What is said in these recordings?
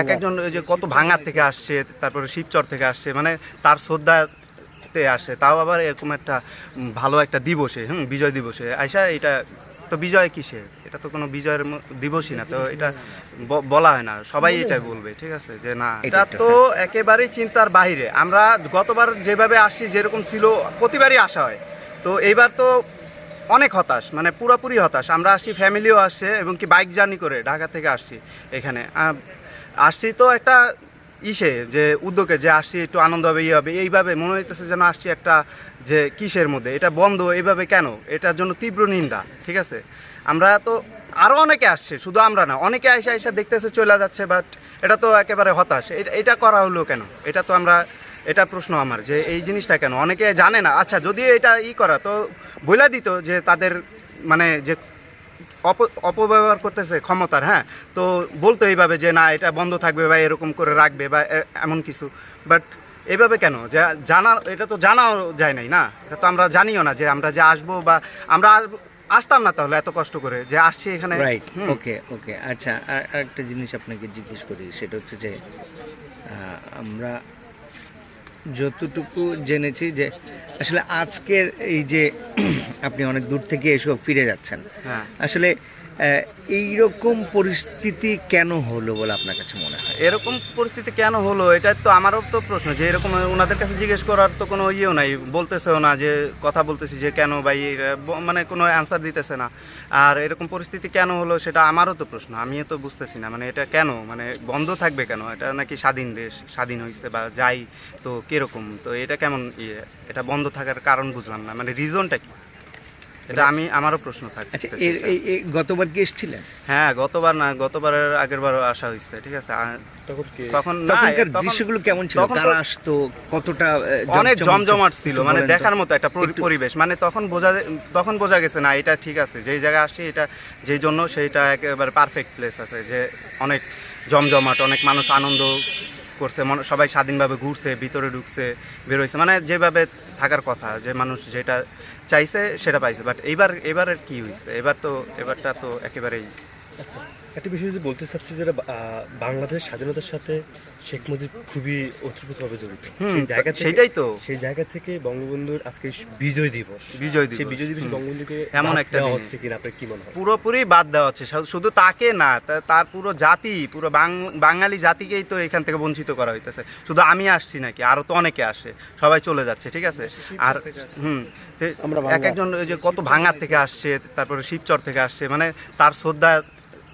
এক একজন যে কত থেকে আসছে তারপরে শিবচর থেকে আসছে মানে তার শ্রদ্ধাতে আসে। তাও আবার এরকম একটা ভালো একটা দিবসে হুম বিজয় দিবসে। আইসা এটা তো বিজয় কিসে? এটা তো কোনো বিজয়ের দিবসই না তো এটা বলা হয় না। সবাই এটাই বলবে ঠিক আছে? যে না এটা তো একেবারেই চিন্তার বাইরে আমরা গতবার যেভাবে আসছি যেরকম ছিল প্রতিবারই আসা হয়। তো এইবার তো অনেক হতাশ মানে পুরোপুরি হতাশ। আমরা আসছি ফ্যামিলিও আসছে এবং কি বাইক জার্নি করে ঢাকা থেকে আসছি এখানে। আসছি তো একটা ইসে যে উদ্যোগে যে আসছি, একটু আনন্দ হবে ইয়ে হবে, এইভাবে মনে হইতেছে যেন আসছি একটা যে কিসের মধ্যে, এটা বন্ধ এইভাবে কেন? এটার জন্য তীব্র নিন্দা, ঠিক আছে? আমরা তো আরও অনেকে আসছে, শুধু আমরা না, অনেকে আইসা আইসা দেখতেছে, চলে যাচ্ছে বাট এটা তো একেবারে হতাশ। এটা- করা হলো কেন? এটা তো আমরা, এটা প্রশ্ন আমার, যে এই জিনিসটা কেন? অনেকে জানে না আচ্ছা যদি এটা ই করা, তো বলে দিত যে তাদের মানে যে অপব্যবহার করতেছে ক্ষমতার হ্যাঁ? তো বলতো এইভাবে যে না এটা বন্ধ থাকবে বা এরকম করে রাখবে বা এমন কিছু। বাট এভাবে কেন? যে জানা এটা তো জানাও যায় নাই না? এটা তো আমরা জানিও না যে আমরা যে আসব বা আমরা আসতাম না তাহলে এত কষ্ট করে যে আসছি এখানে। রাইট ওকে ওকে আচ্ছা আর একটা জিনিস আপনাকে জিজ্ঞেস করি সেটা হচ্ছে যে আমরা যতটুকু জেনেছি যে আসলে আজকের এই যে আপনি অনেক দূর থেকে এসব ফিরে যাচ্ছেন। হ্যাঁ। আসলে এইরকম পরিস্থিতি কেন হলো বলে আপনার কাছে মনে হয়? এরকম পরিস্থিতি কেন হলো? এটা তো আমারও তো প্রশ্ন যে এরকম ওনাদের কাছে জিজ্ঞেস করার তো কোনো ইয়েও নাই। বলতেছেও না যে কথা বলতেছি যে কেন ভাই ব- মানে কোনো অ্যান্সার দিতেছে না। আর এরকম পরিস্থিতি কেন হলো সেটা আমারও তো প্রশ্ন আমিও তো বুঝতেছি না। মানে এটা কেন? মানে বন্ধ থাকবে কেন? এটা নাকি স্বাধীন দেশ স্বাধীন হয়েছে বা যাই তো কীরকম? তো এটা কেমন ইয়ে? এটা বন্ধ থাকার কারণ বুঝলাম না। মানে রিজনটা কি? এটা আমি আমারও প্রশ্ন আচ্ছা এই এই গতবার কি এসেছিলেন? হ্যাঁ গতবার না গতবারের আগের বার আসা হয়েছে ঠিক আছে? তখন কি তখন না তখনকার তখন- দৃশ্যগুলো কেমন ছিল? তখন কারা আসতো কতটা অনেক জমজমাট ছিল মানে দেখার মতো একটা পরিবেশ। মানে তখন বোঝা তখন বোঝা গেছে না এটা ঠিক আছে যেই জায়গায় আসছি এটা যেই জন্য সেইটা একেবারে পারফেক্ট প্লেস আছে যে অনেক জমজমাট অনেক মানুষ আনন্দ করছে সবাই স্বাধীনভাবে ঘুরছে, ভিতরে ঢুকছে বেরোইছে মানে যেভাবে থাকার কথা, যে মানুষ যেটা চাইছে সেটা পাইছে। বাট এইবার এবার কি হয়েছে এবার তো, এবারটা তো একেবারেই আচ্ছা একটা বিষয় যদি বলতে চাচ্ছি, যেটা বাংলাদেশ স্বাধীনতার সাথে শেখ মুজিব খুবই ওতপ্রোতভাবে জড়িত সেই জায়গা সেটাই তো। সেই জায়গা থেকে বঙ্গবন্ধুর আজকে বিজয় দিবস। বিজয় সেই দিবস বিজয় দিবসে। বঙ্গবন্ধুকে এমন একটা। হচ্ছে কিনা আপনার কি মনে হয়? পুরোপুরি বাদ দেওয়া হচ্ছে। শুধু তাকে না তার পুরো জাতি পুরো বাঙালি জাতিকেই তো এখান থেকে বঞ্চিত করা হইতেছে। শুধু আমি আসছি নাকি? আরও তো অনেকে আসে। সবাই চলে যাচ্ছে ঠিক আছে? আর হুম। তে- এক একজন ওই যে কত ভাঙার থেকে আসছে তারপরে শিবচর থেকে আসছে মানে তার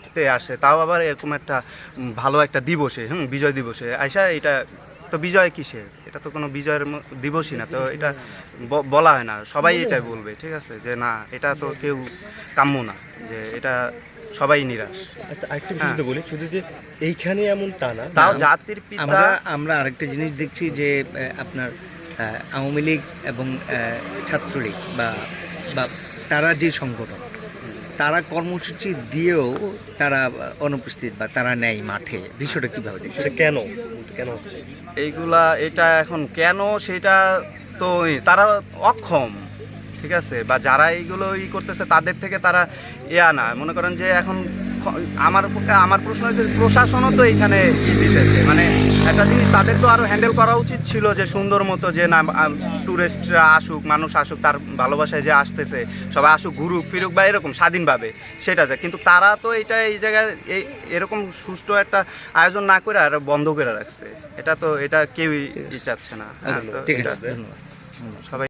শ্রদ্ধাতে আসে তাও আবার এরকম একটা ভালো একটা দিবসে হুম বিজয় দিবসে। আইসা এটা তো বিজয় কিসে এটা তো কোনো বিজয়ের দিবসই না তো এটা বলা হয় না। সবাই এটাই বলবে ঠিক আছে? যে না এটা তো কেউ কাম্য না যে এটা সবাই নিরাশ। আচ্ছা আরেকটা বিষয় হ্যাঁ। বলি শুধু যে এইখানে এমন তা না তাও জাতির পিতা আমরা আমরা আরেকটা জিনিস দেখছি যে আপনার আওয়ামী লীগ এবং ছাত্রলীগ বা বা তারা যে সংগঠন তারা কর্মসূচি দিয়েও তারা অনুপস্থিত বা তারা নেয় মাঠে। বিষয়টা কীভাবে দেখছে কেন? কেন এইগুলা এটা এখন কেন? সেটা তো তারা অক্ষম ঠিক আছে? বা যারা এইগুলো ই করতেছে তাদের থেকে তারা ইয়া না। মনে করেন যে এখন আমার আমার প্রশ্ন হচ্ছে প্রশাসনও তো এইখানে দিতেছে। মানে একটা জিনিস তাদের তো আরও হ্যান্ডেল করা উচিত ছিল যে সুন্দর মতো যে না ট্যুরিস্টরা আসুক মানুষ আসুক তার ভালোবাসায় যে আসতেছে সবাই আসুক ঘুরুক ফিরুক বা এরকম স্বাধীনভাবে সেটা যায়। কিন্তু তারা তো এটা এই জায়গায় এই এরকম সুষ্ঠু একটা আয়োজন না করে আর বন্ধ করে রাখছে। এটা তো এটা কেউই চাচ্ছে না। হ্যাঁ, ধন্যবাদ। সবাই